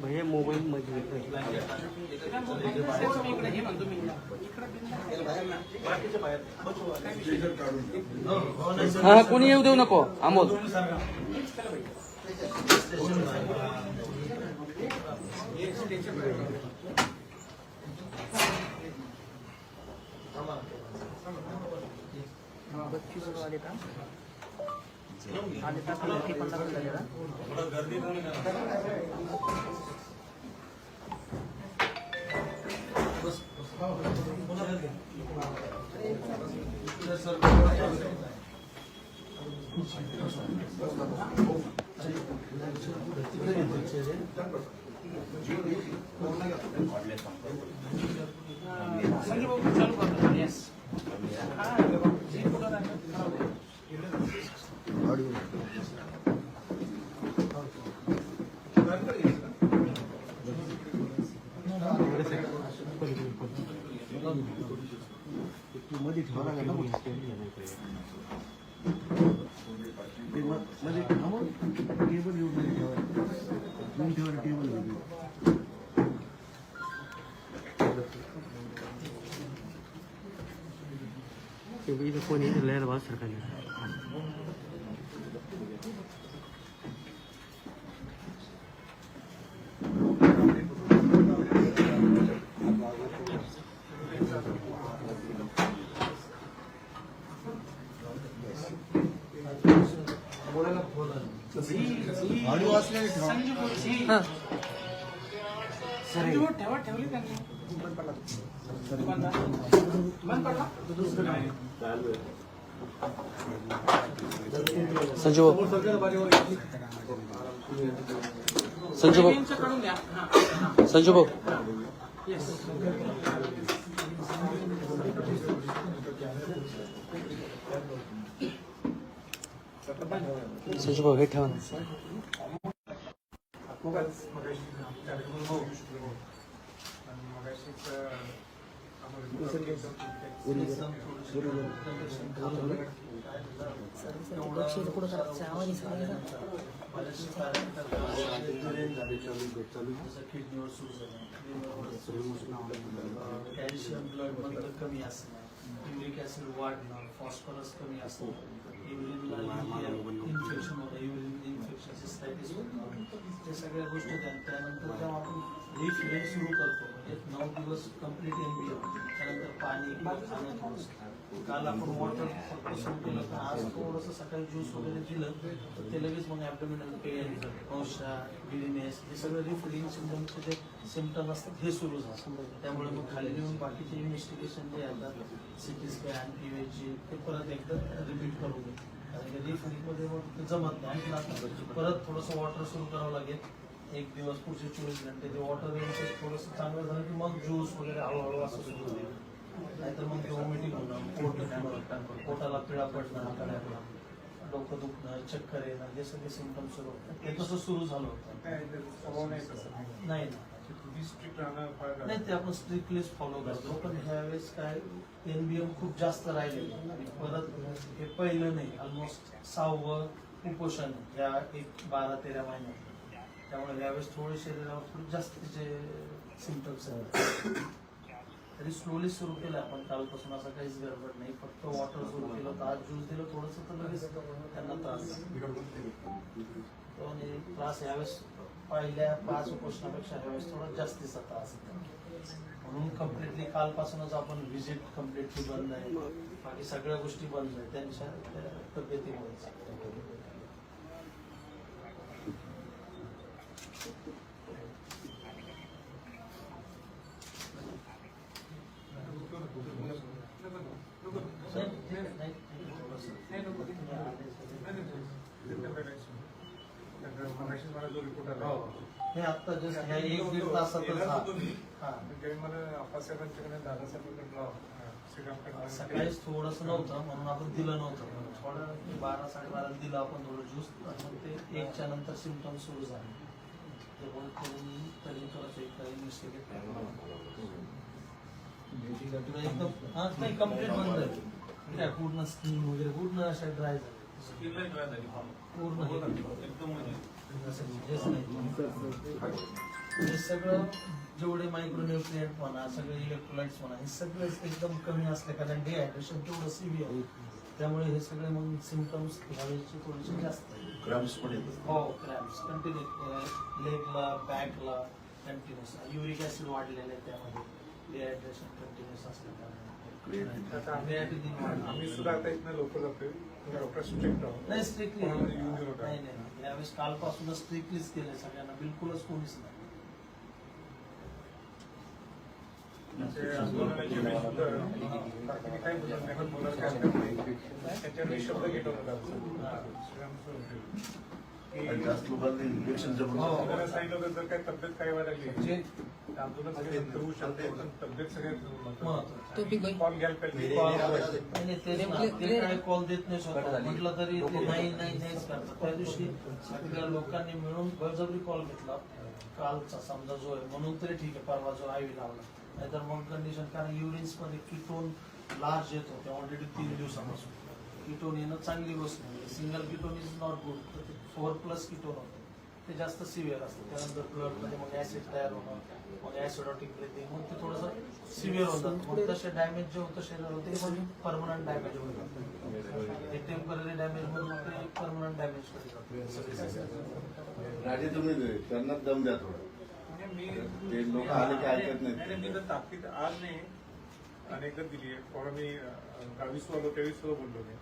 भैया मोबाईल मध्ये हा कोणी येऊ देऊ नको. अमोल बत्तीस वाले का आले का नक्की पंधरा झाले का संजय चालू करतो मध्ये ठेवा लागेल ना ते मग मध्ये थांबून टेबल येऊन मध्ये ठेवायला येऊन ठेवायला टेबल वेगळी इथं कोणी लहर बाज सरकारने ऑडिओ असल्याने ठेवा संजू भाऊ संजू भाऊ संजू भाऊ संजू भाऊ हे ठेवा कॅल्शियम ब्लड मधलं कमी असणं युरिक ऍसिड वाढणं फॉस्फरस कमी असणं सगळ्या गोष्टी झाल्या त्यानंतर जेव्हा आपण रिफिलिंग सुरू करतो म्हणजे नऊ दिवस कंप्लीट एन बी त्यानंतर पाणी खाणं थोडंसं काल आपण वॉटर फक्त सुरू केलं तर आज थोडंसं सकाळी ज्यूस वगैरे दिलं तर ते लगेच मग ॲबडोमिनल पेन औषा गिडीनेस हे सगळं रिफिलिंग सिम्टमचे जे सिम्टम असतात हे सुरू झालं. त्यामुळे मग खाली येऊन बाकीचे इन्व्हेस्टिगेशन जे येतात सिटी स्कॅन पीवेची ते परत एकदा रिपीट करू दे कारण की रिफिलिंगमध्ये मग जमत नाही. परत थोडंसं वॉटर सुरू करावं लागेल. एक दिवस पुढचे चोवीस घंटे ते वॉटर रेंज थोडंसं चांगलं झालं की मग ज्यूस वगैरे हळूहळू असं सुरू होईल. नाहीतर मग ते वॉमिटिंग होणं पोट पोटाला पिळा पडणं आतड्याला डोकं दुखणं चक्कर येणं हे सगळे सिमटम सुरू होतात. ते तसं सुरू झालं होतं. नाही नाही ते आपण स्ट्रिक्टलीच फॉलो करतो. पण ह्यावेळेस काय एनबीएम खूप जास्त राहिले परत हे पहिलं नाही ऑलमोस्ट सहावं कुपोषण या एक बारा तेरा महिन्यात. त्यामुळे यावेळेस थोडे शरीरावर थोडे जास्तीचे सिमटम्स आहेत तरी स्लोली सुरू केलं आपण. कालपासून असा काहीच गडबड नाही फक्त वॉटर सुरू केलं तर आज ज्यूस दिलं थोडंसं तर लगेच त्यांना त्रास तो आणि त्रास यावेळेस पहिल्या पाच उपोषणापेक्षा यावेळेस थोडा जास्तीचा त्रास म्हणून कम्प्लिटली कालपासूनच आपण व्हिजिट कम्प्लिटली बंद आहे. बाकी सगळ्या गोष्टी बंद आहेत. त्यांच्या त्या तब्येतीमुळे रिपोर्ट आला. हो. हे आता जस्ट ह्या एक दीड तासातच हा. होतो मी. हा. त्यावेळी मला अप्पासाहेबांच्याकडे दादासाहेबांकडे श्रीरामकडे सकाळीच थोडस नव्हतं म्हणून आपण दिलं नव्हतं. थोडं बारा साडेबारा दिलं आपण थोडं ज्यूस आणि मग ते एकच्या नंतर सिमटम सुरू झाले. करून तरी थोडंसं एक एकदम हा नाही बंद आहे. काय पूर्ण स्किन वगैरे पूर्ण अशा ड्राय झाल्या पूर्ण हे असं हेच नाही. हे सगळं जेवढे मायक्रोन्युट्रिएंट म्हणा सगळे इलेक्ट्रोलाइट्स म्हणा हे सगळे एकदम कमी असले कारण डिहायड्रेशन तेवढं सिव्हिअर आहे. त्यामुळे हे सगळे मग सिमटम्स ह्यावेळेचे थोडेसे जास्त आहे. हो क्रॅम्प्स कंटिन्यू लेगला बॅकला कंटिन्युअस युरिक ऍसिड वाढलेलं आहे त्यामध्ये. डिहायड्रेशन कंटिन्युअस आता आम्ही सुद्धा आता इथनं लवकर जातोय. डॉक्टर स्ट्रिक्ट आहोत. नाही स्ट्रिक्टली कोणाला नाही. येऊन. नाही यावेळेस कालपासूनच स्ट्रिक्टलीच केलंय सगळ्यांना. बिलकुलच कोणीच नाही. ते आंदोलनाचे वेळी सुद्धा बाकीने काही बोलत नाही पण बोलायला काय? हरकत नाही. त्याच्यावर शब्द घेत होता आणि जास्त लोकांना इंजेक्शन हो. त्यांना सांगितलं होतं जर काय तब्येत काय व्हायला लागली. तर तब्येत कॉल नाही, नाही, काय कॉल देत नाही स्वतः म्हटलं तरी ते नाही. नाही नाहीच करतात त्या दिवशी सगळ्या लोकांनी मिळून बळजबरी कॉल घेतला कालचा समजा जो आहे म्हणून तरी ठीक आहे परवा जो आयवी लावला नाहीतर मग कंडिशन कारण युरिन्समध्ये किटोन लार्ज येतो ते ऑलरेडी तीन दिवसापासून किटोन येणं चांगली गोष्ट नाही single ketone is not good four plus ketone होतं ते जास्त सिव्हिअर असतं. त्यानंतर ब्लडमध्ये मग ऍसिड तयार होणं मग ऍसिडॉटिक ब्रिथिंग मग ते थोडंसं सिव्हिअर होतात मग तसे डॅमेज जे होतं शरीरावर ते पण परमनंट डॅमेज होतं ते टेंपररी डॅमेज मधून ते परमनंट डॅमेजकडे राजे तुम्ही त्यांना दम द्या थोडं. म्हणजे मी ते लोक आले की ऐकत नाहीत. नाही, मी तर ताकीद आज नाही अनेकदा दिली आहे. परवा मी गावीस आलो त्यावेळी सुद्धा बोललो मी.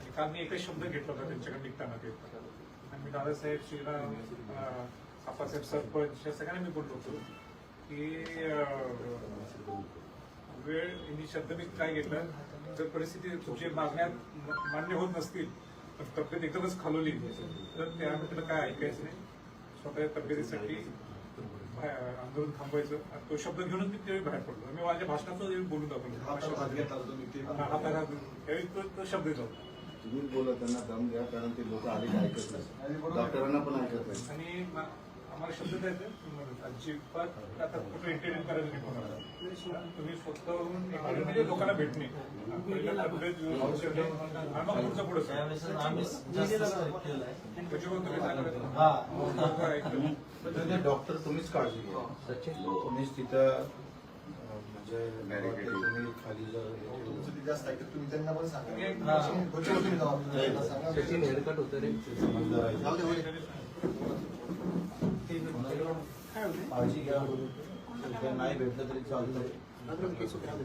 आणि काल मी एकच शब्द घेतला होता त्यांच्याकडे निघताना ते मी दादासाहेब श्रीराम आप्पासाहेब सरपंच या सगळ्यांना मी बोललो होतो की वेळ मी शब्द मी काय घेतला जर परिस्थिती तुमची मागण्या मान्य होत नसतील पण तब्येत एकदमच खालवली तर त्यामध्ये काय ऐकायचं नाही. स्वतःच्या तब्येतीसाठी आंदोलन थांबवायचं. आणि तो शब्द घेऊनच मी त्यावेळी बाहेर पडलो. मी माझ्या भाषणात त्यावेळी बोलून दाखवलं. हा, हातात. त्यावेळी तो तो शब्द येतो तुम्ही बोला त्यांना दम द्या कारण ते लोक आले की ऐकत नाही. डॉक्टरांना पण ऐकत नाही. आणि आम्हाला शब्द द्यायचा अजिबात आता कुठं इंटरव्ह्यू करायचं नाही कोणाला. तुम्ही स्वतःहून म्हणजे लोकांना भेटणे मग पुढचं पुढं हा. म्हणजे डॉक्टर तुम्हीच काळजी घ्या. तुम्हीच तिथं काळजी घ्या. नाही भेटलं तरी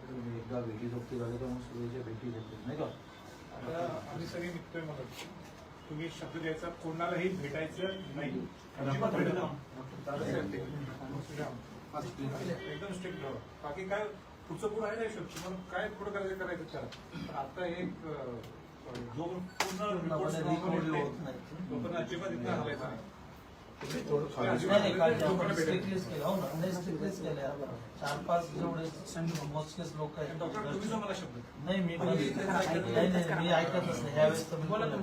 तुम्ही एकदा भेटी झाली तर मग सुरेच्या भेटी घेतली नाही का? आता आम्ही सगळे निघतोय म्हणत तुम्ही शब्द द्यायचा कोणालाही भेटायचं नाही. एकदम स्ट्रिक्ट राहा बाकी काय पुढचं पुढं आहे नाही शब्द तुम्हाला काय पुढं करायचं करायचं करा पण आता एक जो पूर्ण नाही. लोकांना अजिबात इथं हलायचं नाही. हो ना आपण चार पाच जेवढे मोजकेच लोक आहेत. नाही मी नाही मी ऐकतच नाही. तर म्हटलं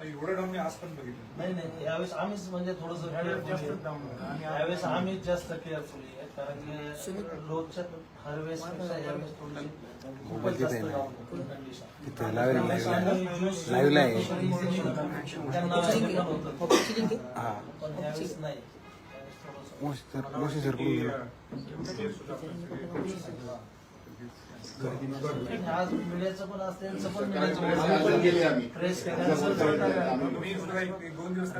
एवढं डाऊन मी आज पण बघितलं नाही नाही यावेळेस आम्हीच म्हणजे थोडस यावेळेस जास्त डाऊन आणि यावेळेस आम्हीच जास्त केअरफुली आहे कारण की रोजच्या हर वेळेस पेक्षा यावेळेस थोडीशी खूपच जास्त down होती condition. त्यावेळेस आम्ही juice Live आहे. त्यांना available होतं. पण यावेळेस नाही यावेळेस थोडंसं- आज मीडियाचं पण असतं त्यांचं पण मीडियाचं प्रेस दोन दिवस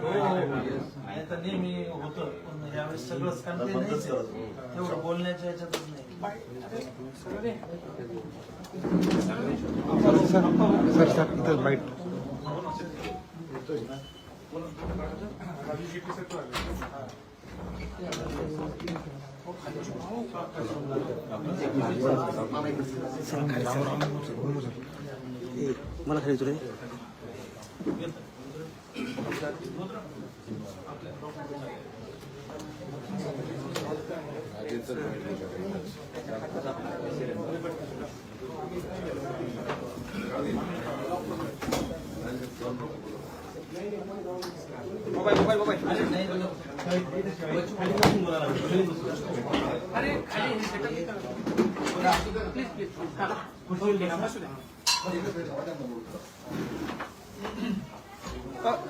नेहमी होतं पण यावेळेस सगळंच कारण ते नाहीच तेवढं बोलण्याच्या याच्यातच नाही मला खाली तुला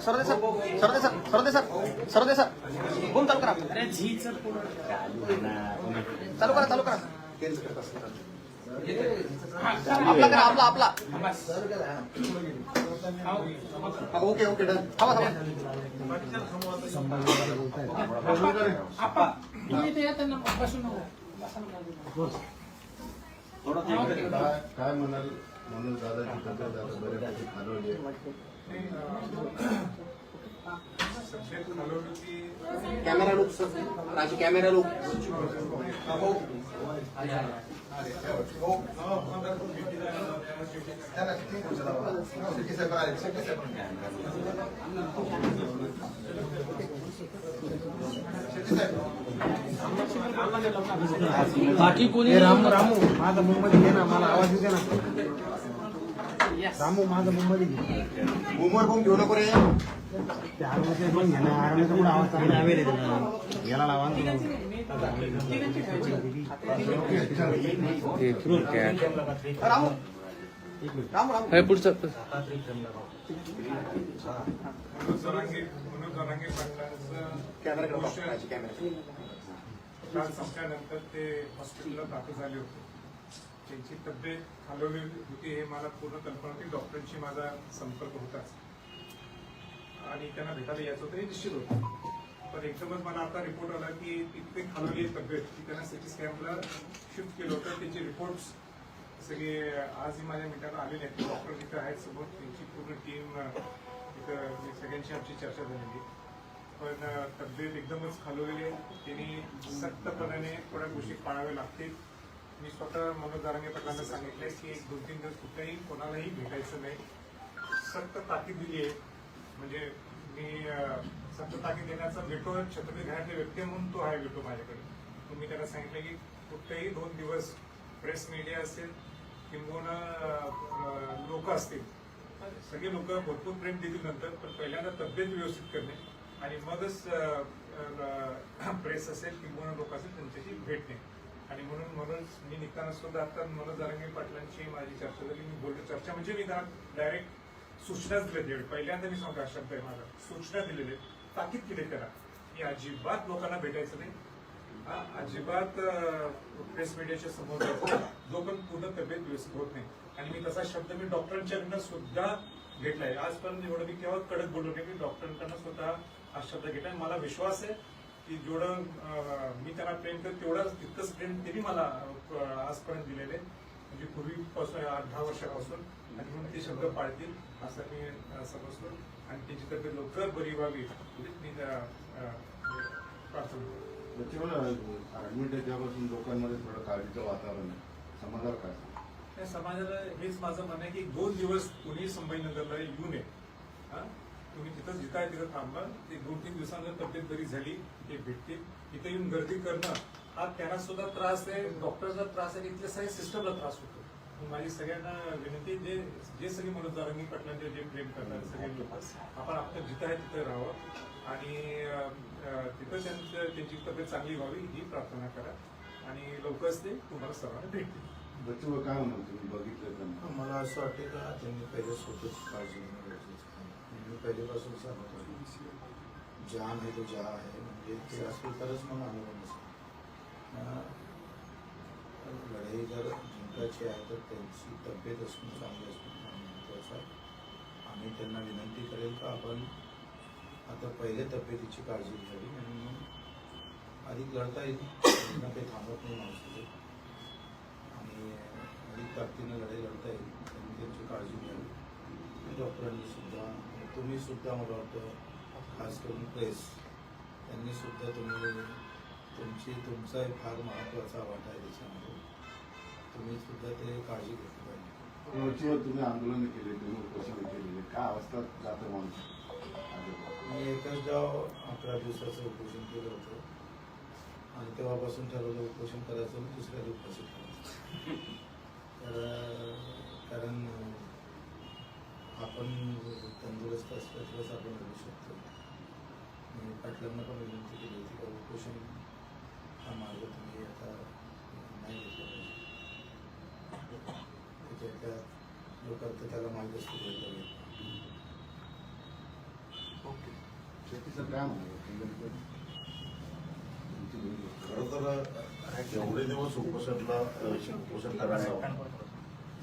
सरदे सर सरदे सर सरदे सर सरदे सर बोम चालू करा चालू करा चालू करा आपला करा आपला आपला ओके ओके डन ना बसून नको काय काय म्हणाल म्हणून दादाची तब्येत आता बऱ्यापैकी खालवली आहे. Camera look Raju camera look. बाकी कोणी रामू रामू माझा मुंबई घे ना मला आवाज येते ना रामू माझा मुंबई घे मुंबई बघून घेऊ नको रे ते आरमाचे पण घे ना आरमाचा पण आवाज चांगला आहे याला लावा ना पुढचं. संपल्यानंतर ते हॉस्पिटलला दाखल झाले होते त्यांची तब्येत खालवली होती हे मला पूर्ण कल्पना होती डॉक्टरांशी माझा संपर्क होताच आणि त्यांना भेटायला यायचं होतं हे निश्चित होतं. पण एकदमच मला आता रिपोर्ट आला की इतके खालवली आहे तब्येत की त्यांना सिटी स्कॅनला शिफ्ट केलं होतं. त्याचे रिपोर्ट्स सगळे आजही माझ्या मित्रांना आलेले आहेत. डॉक्टर तिथं आहेत सोबत त्यांची पूर्ण टीम तिथं मी आमची चर्चा झालेली. पण तब्येत एकदमच खालवलेली आहे. त्यांनी सक्तपणाने थोड्या गोष्टी पाळाव्या लागतील. मी स्वतः मनोज दारांगे पाटलांना सांगितलं की एक दोन तीन दिवस कुठेही कोणालाही भेटायचं नाही. सक्त ताकीद दिली आहे. म्हणजे मी अ, सक्त देण्याचा भेटो छत्रपती घरातले व्यक्ती म्हणून तो आहे भेटो माझ्याकडे. मग मी त्याला सांगितलं की कुठलेही दोन दिवस प्रेस मीडिया असेल किंबहुना लोक असतील. सगळे लोक भरपूर प्रेम देतील नंतर पण पहिल्यांदा तब्येत व्यवस्थित करणे आणि मगच प्रेस असेल किंबहुना लोक असेल त्यांच्याशी भेटणे. आणि म्हणून म्हणून मी निघताना सुद्धा आता मनोज जारंगे पाटलांची माझी चर्चा झाली. मी बोलतो चर्चा म्हणजे मी डायरेक्ट सूचनाच दिल्या पहिल्यांदा मी सांगतो हा शब्द आहे माझा. सूचना दिलेले ताकीद केली करा की अजिबात लोकांना भेटायचं नाही. हा, अजिबात प्रेस मीडियाच्या समोर जो पण पूर्ण तब्येत व्यवस्थित होत नाही. आणि मी तसा शब्द मी डॉक्टरांच्याकडनं सुद्धा घेतलाय. आजपर्यंत एवढं मी केव्हा कडक बोललो नाही. मी डॉक्टरांकडनं स्वतः हा शब्द घेतला मला विश्वास आहे की जेवढं मी त्यांना प्रेम करतो तेवढंच तितकंच प्रेम त्यांनी मला आजपर्यंत दिलेले आहे. म्हणजे पूर्वीपासून आठ दहा वर्षापासून आणि म्हणून ते शब्द पाळतील असं मी समजतो. आणि त्यांची तब्येत लवकर बरी व्हावी मी अं, अं, प्रार्थना ऍडमिट लोकांमध्ये थोडं काळजीचं वातावरण आहे. समाजाला काय त्या समाजाला हेच माझं म्हणणं आहे की दोन दिवस कुणी संभाजीनगरला येऊ नये हा? तुम्ही तिथं जिथं आहे तिथं थांबा. ते दोन तीन दिवसांनंतर तब्येत बरी झाली ते भेटतील. इथं येऊन गर्दी करणं हा त्यांना सुद्धा त्रास आहे डॉक्टरचा त्रास आहे इथल्या सगळ्या सिस्टमला त्रास होतो. माझी सगळ्यांना विनंती आहे, जे जे सगळे मनोज दारंगी पाटलांचे जे प्रेम करणारे सगळे लोक आपण आपलं जिथं आहे तिथं राहावं. आणि तिथं त्यांचं त्यांची तब्येत चांगली व्हावी ही प्रार्थना करा. आणि लवकरच ते तुम्हाला सर्वांना भेटतील. बच्चू काय म्हणाल तुम्ही? बघितलं मला असं वाटतं का त्यांनी पहिले स्वतःची काळजी घेणं गरजेचं आहे. मी पहिल्यापासून सांगत होतो जान आहे तो जा आहे. म्हणजे ते असेल तरच मग अनुभव नसेल अं, लढाई जर जिंकायची आहे तर त्यांची तब्येत असणं चांगली असणं फार महत्त्वाचं आहे आम्ही त्यांना विनंती करेल का आपण आता पहिले तब्येतीची काळजी घ्यावी आणि मग अधिक लढता येईल त्यांना काही थांबत नाही माणूस आणि अधिक ताकदीनं लढाई लढता येईल त्यांनी त्यांची काळजी घ्यावी डॉक्टरांनी सुद्धा तुम्ही सुद्धा मला वाटतं खास करून प्रेस त्यांनी सुद्धा तुम्ही तुमची तुमचा एक फार महत्त्वाचा वाटा आहे त्याच्यामध्ये. तुम्ही सुद्धा ते काळजी घेतली पाहिजे. तुम्ही आंदोलन केले तुम्ही उपोषण केलेले. काय अवस्था जातं माणूस? मी एकच डाव अकरा दिवसाचं उपोषण केलं होतं. आणि तेव्हापासून ठरवलं उपोषण करायचं आणि दुसऱ्या दिवशी करायचं. तर कारण आपण तंदुरुस्त असल्यास आपण करू शकतो. मी पाटलांना पण विनंती केली होती का उपोषण हा मार्ग तुम्ही आता नाही घेतला पाहिजे त्याच्यातल्या लोकांत त्याला मार्गस्थ केलं पाहिजे शेतीचं काय म्हणतो खरं तर एवढे दिवस उपोषणला उपोषण करायला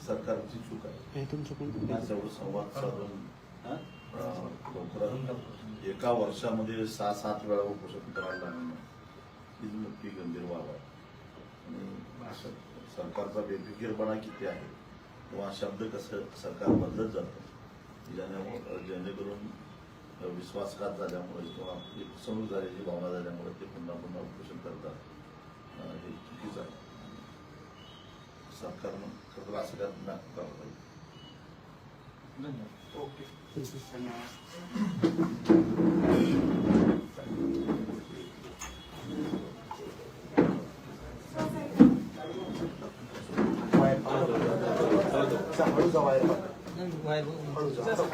सरकारची चूक आहे हे तुमचं कोण आज एवढं संवाद साधून अं, लवकरात एका वर्षामध्ये सहा सात वेळा उपोषण करायला लागणं ही मोठी गंभीर बाब आहे. आणि सरकारचा बेफिकीरपणा किती आहे? किंवा शब्द कसं सरकार बदलत जातं? ज्याने जेणेकरून विश्वासघात झाल्यामुळे किंवा एक फसवणूक झाल्याची भावना झाल्यामुळे ते पुन्हा पुन्हा उपोषण करतात. हे चुकीचं आहे. सरकारनं खरं असं काय नाही करायला पाहिजे हळू जा, हळू जा.